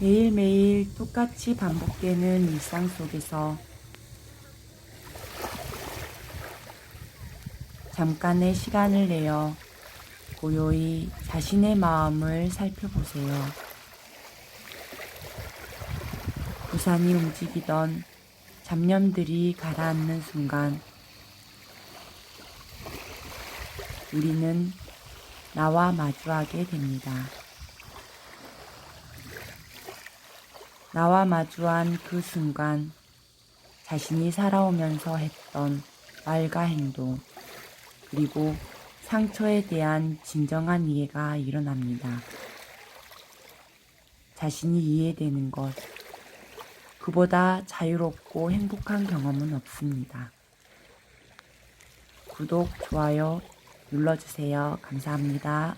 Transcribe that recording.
매일매일 똑같이 반복되는 일상 속에서 잠깐의 시간을 내어 고요히 자신의 마음을 살펴보세요. 우산이 움직이던 잡념들이 가라앉는 순간 우리는 나와 마주하게 됩니다. 나와 마주한 그 순간 자신이 살아오면서 했던 말과 행동, 그리고 상처에 대한 진정한 이해가 일어납니다. 자신이 이해되는 것, 그보다 자유롭고 행복한 경험은 없습니다. 구독, 좋아요 눌러주세요. 감사합니다.